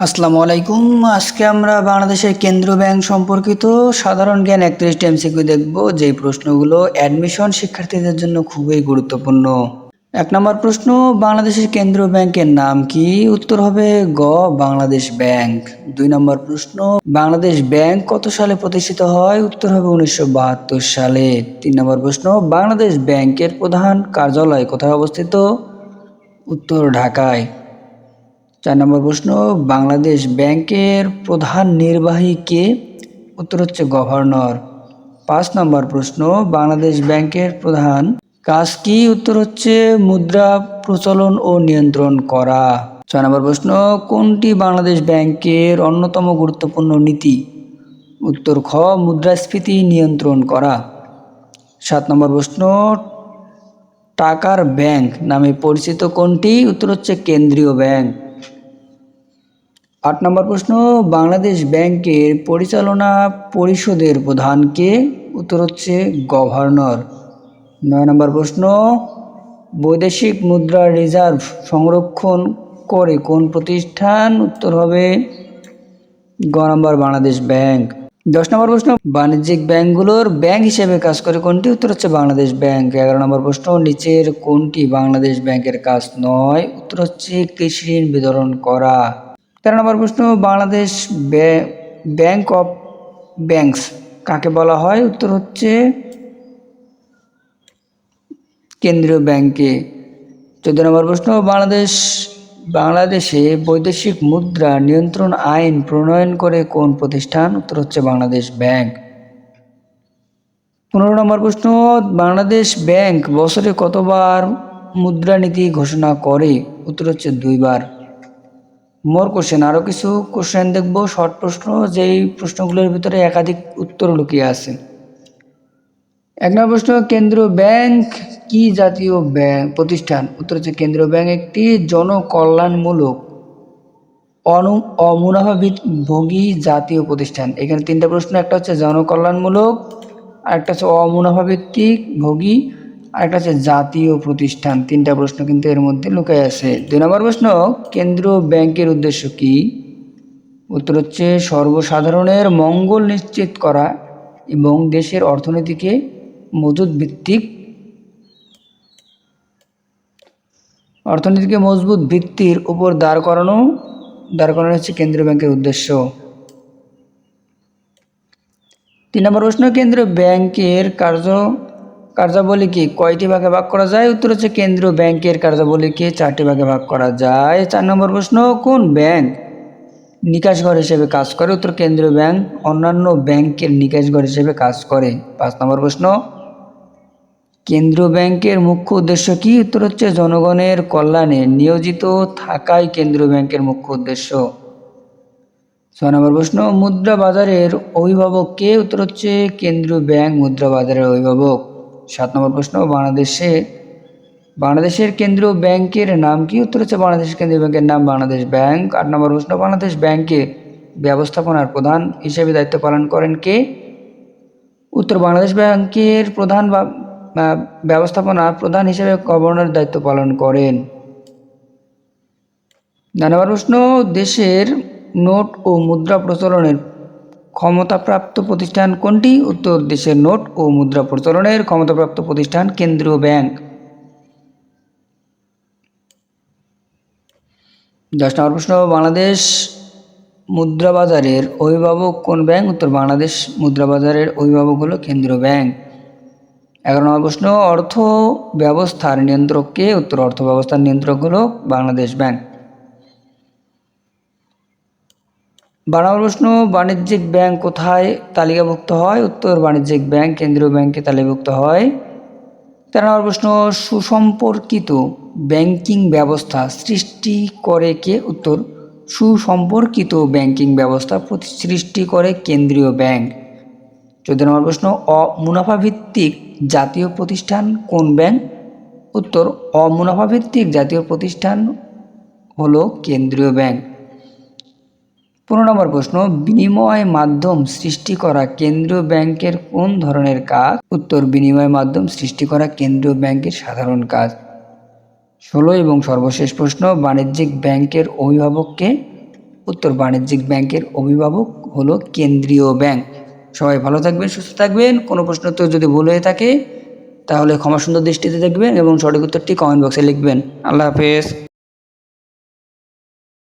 আসসালামু আলাইকুম। আজকে আমরা বাংলাদেশের কেন্দ্র ব্যাংক সম্পর্কিত সাধারণ জ্ঞান একত্রিশটি এমসিকিউ দেখব, যেই প্রশ্নগুলো অ্যাডমিশন শিক্ষার্থীদের জন্য খুবই গুরুত্বপূর্ণ। এক নম্বর প্রশ্ন, বাংলাদেশের কেন্দ্র ব্যাংকের নাম কি? উত্তর হবে গ, বাংলাদেশ ব্যাংক। দুই নম্বর প্রশ্ন, বাংলাদেশ ব্যাংক কত সালে প্রতিষ্ঠিত হয়? উত্তর হবে উনিশশো বাহাত্তর সালে। তিন নম্বর প্রশ্ন, বাংলাদেশ ব্যাংকের প্রধান কার্যালয় কোথায় অবস্থিত? উত্তর ঢাকায়। চার নম্বর প্রশ্ন, বাংলাদেশ ব্যাংকের প্রধান নির্বাহী কে? উত্তর হচ্ছে গভর্নর। পাঁচ নম্বর প্রশ্ন, বাংলাদেশ ব্যাংকের প্রধান কাজ কি? উত্তর হচ্ছে মুদ্রা প্রচলন ও নিয়ন্ত্রণ করা। ছয় নম্বর প্রশ্ন, কোনটি বাংলাদেশ ব্যাংকের অন্যতম গুরুত্বপূর্ণ নীতি? উত্তর খ, মুদ্রাস্ফীতি নিয়ন্ত্রণ করা। সাত নম্বর প্রশ্ন, টাকার ব্যাংক নামে পরিচিত কোনটি? উত্তর হচ্ছে কেন্দ্রীয় ব্যাংক। আট নম্বর প্রশ্ন, বাংলাদেশ ব্যাংকের পরিচালনা পরিষদের প্রধানকে উত্তর হচ্ছে গভর্নর। নয় নম্বর প্রশ্ন, বৈদেশিক মুদ্রা রিজার্ভ সংরক্ষণ করে কোন প্রতিষ্ঠান? উত্তর হবে গ নম্বর বাংলাদেশ ব্যাংক। দশ নম্বর প্রশ্ন, বাণিজ্যিক ব্যাংকগুলোর ব্যাংক হিসেবে কাজ করে কোনটি? উত্তর হচ্ছে বাংলাদেশ ব্যাংক। এগারো নম্বর প্রশ্ন, নিচের কোনটি বাংলাদেশ ব্যাংকের কাজ নয়? উত্তর হচ্ছে কৃষি ঋণ বিতরণ করা। তেরো নম্বর প্রশ্ন, বাংলাদেশ ব্যাংক অফ ব্যাংকস, কাকে বলা হয়? উত্তর হচ্ছে কেন্দ্রীয় ব্যাংকে। চোদ্দ নম্বর প্রশ্ন, বাংলাদেশ, বাংলাদেশে বৈদেশিক মুদ্রা নিয়ন্ত্রণ আইন প্রণয়ন করে কোন প্রতিষ্ঠান? উত্তর হচ্ছে বাংলাদেশ ব্যাংক। পনেরো নম্বর প্রশ্ন, বাংলাদেশ ব্যাংক বছরে কতবার মুদ্রানীতি ঘোষণা করে? উত্তর হচ্ছে দুইবার। মোর কোশ্চেন আরও কিছু কোশ্চেন দেখব শর্ট প্রশ্ন, যেই প্রশ্নগুলোর ভিতরে একাধিক উত্তর লুকিয়ে আছে। এক নম্বর প্রশ্ন, কেন্দ্রীয় ব্যাংক কি জাতীয় ব্যাংক প্রতিষ্ঠান? উত্তর হচ্ছে কেন্দ্রীয় ব্যাংক একটি জনকল্যাণমূলক, অনু অমুনাফাভোগী জাতীয় প্রতিষ্ঠান। এখানে তিনটা প্রশ্ন, একটা হচ্ছে জনকল্যাণমূলক আরেকটা হচ্ছে অমুনাফাভিত্তিক ভোগী আরেকটা হচ্ছে জাতীয় প্রতিষ্ঠান। তিনটা প্রশ্ন কিন্তু এর মধ্যে লুকায় আছে। দুই নম্বর প্রশ্ন, কেন্দ্রীয় ব্যাংকের উদ্দেশ্য কি? উত্তর হচ্ছে, সর্বসাধারণের মঙ্গল নিশ্চিত করা এবং দেশের অর্থনীতিকে মজুদ ভিত্তিক অর্থনীতিকে মজবুত ভিত্তির উপর দাঁড় করানো। দাঁড় করানো হচ্ছে কেন্দ্রীয় ব্যাংকের উদ্দেশ্য। তিন নম্বর প্রশ্ন, কেন্দ্রীয় ব্যাংকের কার্য কার্যাবলীকে কয়টি ভাগে ভাগ করা যায়? উত্তর হচ্ছে কেন্দ্রীয় ব্যাংকের কার্যাবলীকে চারটি ভাগে ভাগ করা যায়। চার নম্বর প্রশ্ন, কোন ব্যাংক নিকাশঘর হিসেবে কাজ করে? উত্তর, কেন্দ্রীয় ব্যাংক অন্যান্য ব্যাংকের নিকাশঘর হিসেবে কাজ করে। পাঁচ নম্বর প্রশ্ন, কেন্দ্রীয় ব্যাংকের মুখ্য উদ্দেশ্য কি? উত্তর হচ্ছে জনগণের কল্যাণে নিয়োজিত থাকাই কেন্দ্রীয় ব্যাংকের মুখ্য উদ্দেশ্য। ছয় নম্বর প্রশ্ন, মুদ্রা বাজারের অভিভাবক কে? উত্তর হচ্ছে কেন্দ্রীয় ব্যাংক মুদ্রা বাজারের অভিভাবক। সাত নম্বর প্রশ্ন, বাংলাদেশে, বাংলাদেশের কেন্দ্রীয় ব্যাংকের নাম কি? উত্তর হচ্ছে বাংলাদেশ কেন্দ্রীয় ব্যাংকের নাম বাংলাদেশ ব্যাংক। আট নম্বর প্রশ্ন, বাংলাদেশ ব্যাংকে ব্যবস্থাপনার প্রধান হিসেবে দায়িত্ব পালন করেন কে? উত্তর, বাংলাদেশ ব্যাংকের প্রধান বা ব্যবস্থাপনা প্রধান হিসেবে গভর্নর দায়িত্ব পালন করেন। নানাবার প্রশ্ন, দেশের নোট ও মুদ্রা প্রচলনের ক্ষমতাপ্রাপ্ত প্রতিষ্ঠান কোনটি? উত্তর দেশের নোট ও মুদ্রা প্রচলনের ক্ষমতাপ্রাপ্ত প্রতিষ্ঠান কেন্দ্রীয় ব্যাংক। দশ নম্বর প্রশ্ন, বাংলাদেশ মুদ্রা বাজারের অভিভাবক কোন ব্যাংক? উত্তর, বাংলাদেশ মুদ্রা বাজারের অভিভাবক হলো কেন্দ্রীয় ব্যাংক। এগারো নম্বর প্রশ্ন, অর্থ ব্যবস্থার নিয়ন্ত্রককে উত্তর, অর্থ ব্যবস্থার নিয়ন্ত্রক হলো বাংলাদেশ ব্যাংক। বারো নম্বর প্রশ্ন বাণিজ্যিক ব্যাংক কোথায় তালিকাভুক্ত হয়? উত্তর বাণিজ্যিক ব্যাংক, কেন্দ্রীয় ব্যাংকে তালিকাভুক্ত হয়। তেরো নম্বর প্রশ্ন, সুসম্পর্কিত ব্যাংকিং ব্যবস্থা সৃষ্টি করে কে? উত্তর, সুসম্পর্কিত ব্যাংকিং ব্যবস্থা সৃষ্টি করে কেন্দ্রীয় ব্যাংক। চোদ্দ নম্বর প্রশ্ন, অমুনাফাভিত্তিক জাতীয় প্রতিষ্ঠান কোন ব্যাংক? উত্তর, অমুনাফাভিত্তিক জাতীয় প্রতিষ্ঠান হলো কেন্দ্রীয় ব্যাংক। পনেরো নম্বর প্রশ্ন, বিনিময় মাধ্যম সৃষ্টি করা কেন্দ্রীয় ব্যাংকের কোন ধরনের কাজ? উত্তর, বিনিময় মাধ্যম সৃষ্টি করা কেন্দ্রীয় ব্যাংকের সাধারণ কাজ। ষোলো এবং সর্বশেষ প্রশ্ন, বাণিজ্যিক ব্যাংকের অভিভাবককে? উত্তর, বাণিজ্যিক ব্যাংকের অভিভাবক হলো কেন্দ্রীয় ব্যাংক। সবাই ভালো থাকবেন, সুস্থ থাকবেন। কোনো প্রশ্ন তো যদি ভুল হয়ে থাকে, তাহলে ক্ষমা সুন্দর দৃষ্টিতে দেখবেন এবং সঠিক উত্তরটি কমেন্ট বক্সে লিখবেন। আল্লাহ হাফেজ।